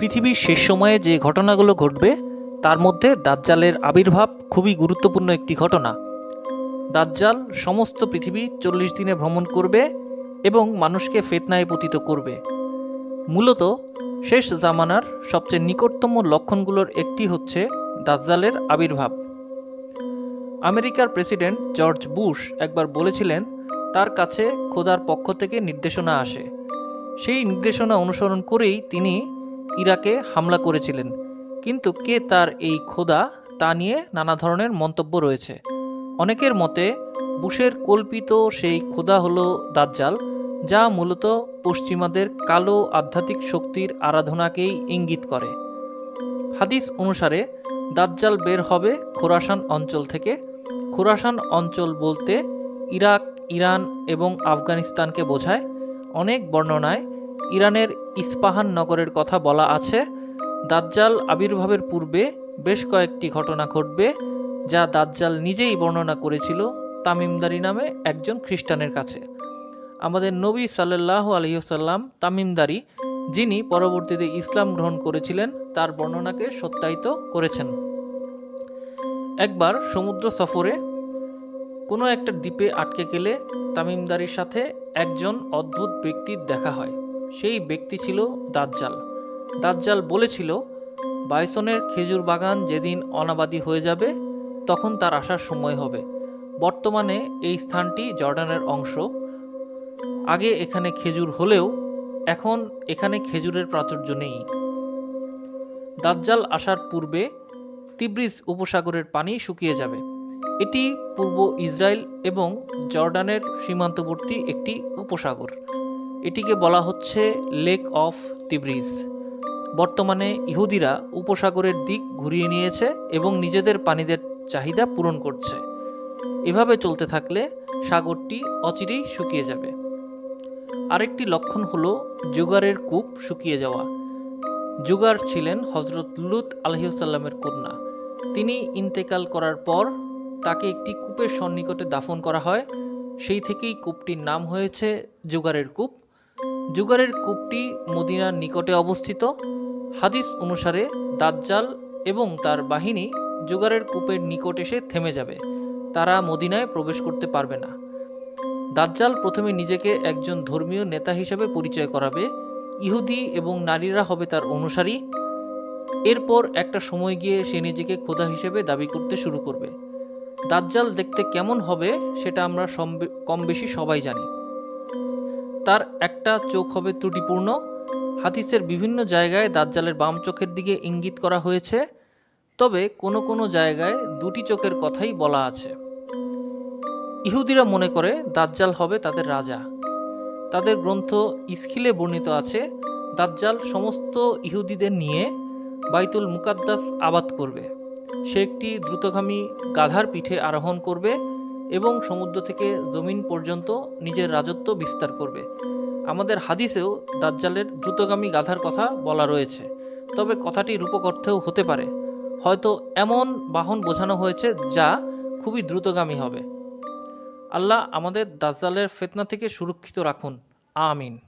পৃথিবীর শেষ সময়ে যে ঘটনাগুলো ঘটবে, তার মধ্যে দাজ্জালের আবির্ভাব খুবই গুরুত্বপূর্ণ একটি ঘটনা। দাজ্জাল সমস্ত পৃথিবী চল্লিশ দিনে ভ্রমণ করবে এবং মানুষকে ফেতনায় পতিত করবে। মূলত, শেষ জামানার সবচেয়ে নিকটতম লক্ষণগুলোর একটি হচ্ছে দাজ্জালের আবির্ভাব। আমেরিকার প্রেসিডেন্ট জর্জ বুশ একবার বলেছিলেন, তার কাছে খোদার পক্ষ থেকে নির্দেশনা আসে। সেই নির্দেশনা অনুসরণ করেই তিনি ইরাকে হামলা করেছিলেন। কিন্তু কে তার এই খোদা তা নিয়ে নানা ধরনের মন্তব্য রয়েছে। অনেকের মতে, বুশের কল্পিত সেই খোদা হলো দাজ্জাল, যা মূলত পশ্চিমাদের কালো আধ্যাত্মিক শক্তির আরাধনাকেই ইঙ্গিত করে। হাদিস অনুসারে, দাজ্জাল বের হবে খোরাসান অঞ্চল থেকে। খোরাসান অঞ্চল বলতে ইরাক, ইরান এবং আফগানিস্তানকে বোঝায়। অনেক বর্ণনায় ইরানের ইস্পাহান নগরের কথা বলা আছে। দাজ্জাল আবির্ভাবের পূর্বে বেশ কয়েকটি ঘটনা ঘটবে, যা দাজ্জাল নিজেই বর্ণনা করেছিল তামিমদারি নামে একজন খ্রিস্টানের কাছে। আমাদের নবী সাল্লাহ আলহিহসাল্লাম তামিমদারি, যিনি পরবর্তীতে ইসলাম গ্রহণ করেছিলেন, তার বর্ণনাকে সত্যায়িত করেছেন। একবার সমুদ্র সফরে কোনো একটা দ্বীপে আটকে গেলে তামিমদারির সাথে একজন অদ্ভুত ব্যক্তির দেখা হয়। সেই ব্যক্তি ছিল দাজ্জাল। দাজ্জাল বলেছিল, বাইসনের খেজুর বাগান যেদিন অনাবাদি হয়ে যাবে, তখন তার আসার সময় হবে। বর্তমানে এই স্থানটি জর্ডানের অংশ। আগে এখানে খেজুর হলেও, এখন এখানে খেজুরের প্রাচুর্য নেই। দাজ্জাল আসার পূর্বে তিব্রিজ উপসাগরের পানি শুকিয়ে যাবে। এটি পূর্ব ইসরায়েল এবং জর্ডানের সীমান্তবর্তী একটি উপসাগর। এটিকে বলা হচ্ছে লেক অফ তিব্রিজ বর্তমানে ইহুদিরা উপসাগরের দিক ঘুরিয়ে নিয়েছে এবং নিজেদের পানিদের চাহিদা পূরণ করছে। এভাবে চলতে থাকলে সাগরটি অচিরেই শুকিয়ে যাবে। আরেকটি লক্ষণ হল জুগারের কূপ শুকিয়ে যাওয়া। জুগার ছিলেন হজরত লুত আলহিউসাল্লামের কন্যা। তিনি ইন্তেকাল করার পর তাকে একটি কূপের সন্নিকটে দাফন করা হয়। সেই থেকেই কূপটির নাম হয়েছে জুগারের কূপ। জুগারের কূপটি মদিনার নিকটে অবস্থিত। হাদিস অনুসারে দাজ্জাল এবং তার বাহিনী জুগারের কূপের নিকট এসে থেমে যাবে। তারা মদিনায় প্রবেশ করতে পারবে না। দাজ্জাল প্রথমে নিজেকে একজন ধর্মীয় নেতা হিসেবে পরিচয় করাবে। ইহুদি এবং নারীরা হবে তার অনুসারী। এরপর একটা সময় গিয়ে সে নিজেকে খোদা হিসেবে দাবি করতে শুরু করবে। দাজ্জাল দেখতে কেমন হবে সেটা আমরা কম বেশি সবাই জানি। তার একটা চোখ হবে ত্রুটিপূর্ণ। হাদিসের বিভিন্ন জায়গায় দাজ্জালের বাম চোখের দিকে ইঙ্গিত করা হয়েছে, তবে কোনো কোনো জায়গায় দুটি চোখের কথাই বলা আছে। ইহুদিরা মনে করে দাজ্জাল হবে তাদের রাজা। তাদের গ্রন্থ ইস্কিলে বর্ণিত আছে, দাজ্জাল সমস্ত ইহুদিদের নিয়ে বাইতুল মুকাদ্দাস আবাদ করবে। সে একটি দ্রুতগামী গাধার পিঠে আরোহণ করবে এবং সমুদ্র থেকে জমিন পর্যন্ত নিজের রাজত্ব বিস্তার করবে। আমাদের হাদিসেও দাজ্জালের দ্রুতগামী গাধার কথা বলা রয়েছে। তবে কথাটি রূপক অর্থেও হতে পারে। হয়তো এমন বাহন বোঝানো হয়েছে যা খুবই দ্রুতগামী হবে। আল্লাহ আমাদের দাজ্জালের ফেতনা থেকে সুরক্ষিত রাখুন। আমিন।